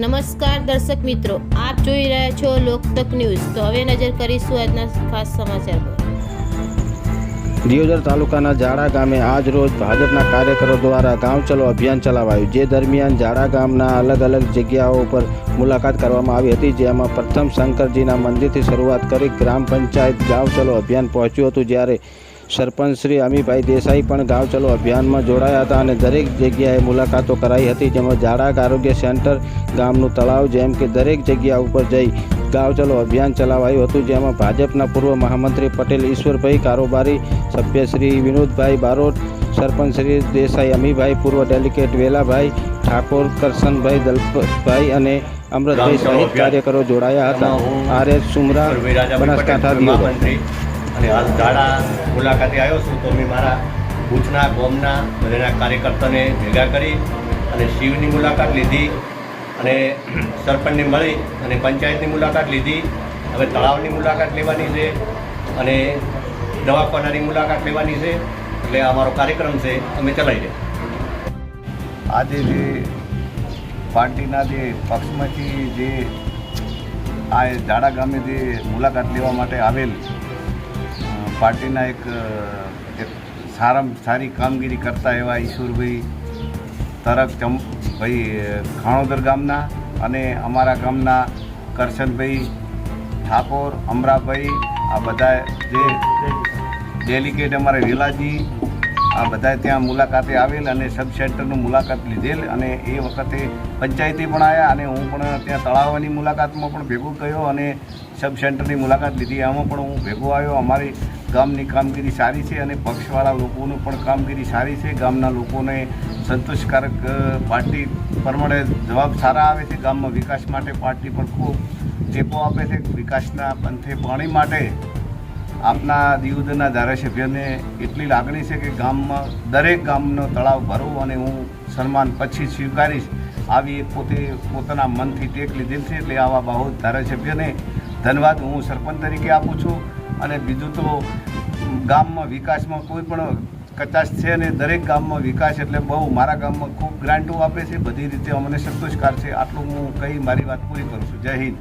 નમસ્કાર દર્શક મિત્રો, આપ જોઈ રહ્યા છો લોકતક ન્યૂઝ. તો હવે નજર કરીશું આજના ખાસ સમાચાર પર. દિયોદર તાલુકાના જાડા ગામે આજ રોજ ભાજપના કાર્યકરો દ્વારા ગામ ચલો અભિયાન ચલાવાયું, જે દરમિયાન જાડા ગામના અલગ અલગ જગ્યાઓ પર મુલાકાત કરવામાં આવી હતી, જેમાં પ્રથમ શંકરજીના મંદિરથી શરૂઆત કરી ગ્રામ પંચાયત ગામ ચલો અભિયાન પહોંચ્યું હતું, જ્યારે સરપંચ શ્રી અમીભાઈ દેસાઈ પણ ગાંવ ચલો અભિયાનમાં જોડાયા હતા અને દરેક જગ્યાએ મુલાકાતો કરાઈ હતી જેમાં જાડાક આરોગ્ય સેન્ટર ગામનું તળાવ જેમ કે દરેક જગ્યા ઉપર જઈ ગાંવ ચલો અભિયાન ચલાવાયું હતું જેમાં ભાજપના પૂર્વ મહામંત્રી પટેલ ઈશ્વરભાઈ કારોબારી સભ્ય શ્રી વિનોદભાઈ બારોટ સરપંચ શ્રી દેસાઈ અમીભાઈ પૂર્વ ડેલિકેટ વેલાભાઈ ઠાકોર કરશનભાઈ દલપતભાઈ અને અમૃતભાઈ સહિત કાર્યકરો જોડાયા હતા. આર એસ સુમરા બનાસકાંઠા મહામંત્રી અને હાલ ઝાડા મુલાકાતે આવ્યો છું તો મેં મારા ભુજના ગોમના, બધાના કાર્યકર્તાને ભેગા કરી અને શિવની મુલાકાત લીધી અને સરપંચને મળી અને પંચાયતની મુલાકાત લીધી. હવે તળાવની મુલાકાત લેવાની છે અને દવાખાનાની મુલાકાત લેવાની છે. એટલે અમારો કાર્યક્રમ છે, અમે ચલાવીએ આજે જે પાર્ટીના જે પક્ષમાંથી જે આ ઝાડા ગામે જે મુલાકાત લેવા માટે આવેલ પાર્ટીના એક અ, સારામાં સારી કામગીરી કરતા એવા ઈશ્વરભાઈ તરક ચમ ભાઈ ખાણોદર ગામના અને અમારા ગામના કરશનભાઈ ઠાકોર અમરાભાઈ આ બધા જે ડેલિકેટ અમારા વેલાજી આ બધા ત્યાં મુલાકાતે આવેલ અને સબ સેન્ટરનું મુલાકાત લીધેલ અને એ વખતે પંચાયતે પણ આવ્યા અને હું પણ ત્યાં તળાવની મુલાકાતમાં પણ ભેગો ગયો અને સબ સેન્ટરની મુલાકાત લીધી. આમાં પણ હું ભેગો આવ્યો. અમારી ગામની કામગીરી સારી છે અને પક્ષવાળા લોકોનું પણ કામગીરી સારી છે. ગામના લોકોને સંતોષકારક પાર્ટી પ્રમાણે જવાબ સારા આવે છે. ગામમાં વિકાસ માટે પાર્ટી પણ ખૂબ ટેકો આપે છે. વિકાસના પંથે પાણી માટે આપના દિયોદરના ધારાસભ્યને એટલી લાગણી છે કે ગામમાં દરેક ગામનો તળાવ ભરો અને હું સન્માન પછી સ્વીકારીશ. આવી એક પોતે પોતાના મનથી ટેક લીધેલ છે એટલે આવા બહુ ધારાસભ્યને ધન્યવાદ હું સરપંચ તરીકે આપું છું. અને બીજું તો ગામમાં વિકાસમાં કોઈ પણ કચાશ છે અને દરેક ગામમાં વિકાસ એટલે બહુ મારા ગામમાં ખૂબ ગ્રાન્ટો આપે છે. બધી રીતે અમને સંતોષકાર છે. આટલું હું કહી મારી વાત પૂરી કરું છું. જય હિન્દ.